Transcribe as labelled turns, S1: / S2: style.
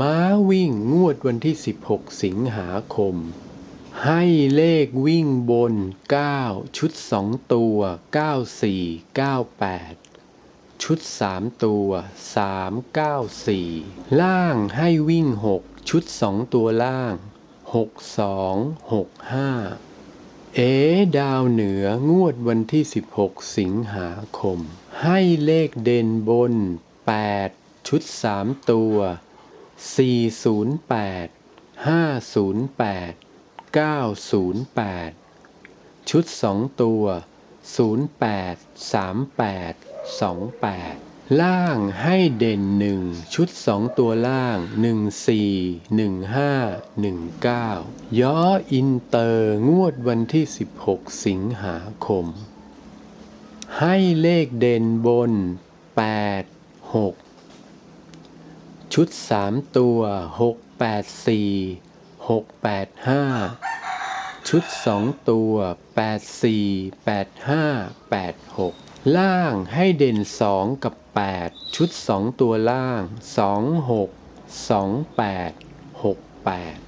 S1: ม้าวิ่งงวดวันที่ 16 สิงหาคม ให้เลขวิ่งบน 9 ชุด 2 ตัว 94 98 ชุด 3 ตัว 394 ล่างให้วิ่ง 6 ชุด 2 ตัวล่าง 62 65 เอดาวเหนืองวดวันที่ 16 สิงหาคม ให้เลขเด่นบน 8 ชุด 3 ตัว 408 508 908 ชุด2ตัว 08 38 28 ล่างให้เด่น1ชุด2ตัวล่าง 14 15 19 ย้ออินเตอร์งวดวันที่ 16 สิงหาคม ให้เลขเด่นบน 8 6 ชุด3ตัว684 685ชุด2ตัว84 85 86ล่างให้เด่น2กับ8ชุด2ตัวล่าง26 28 68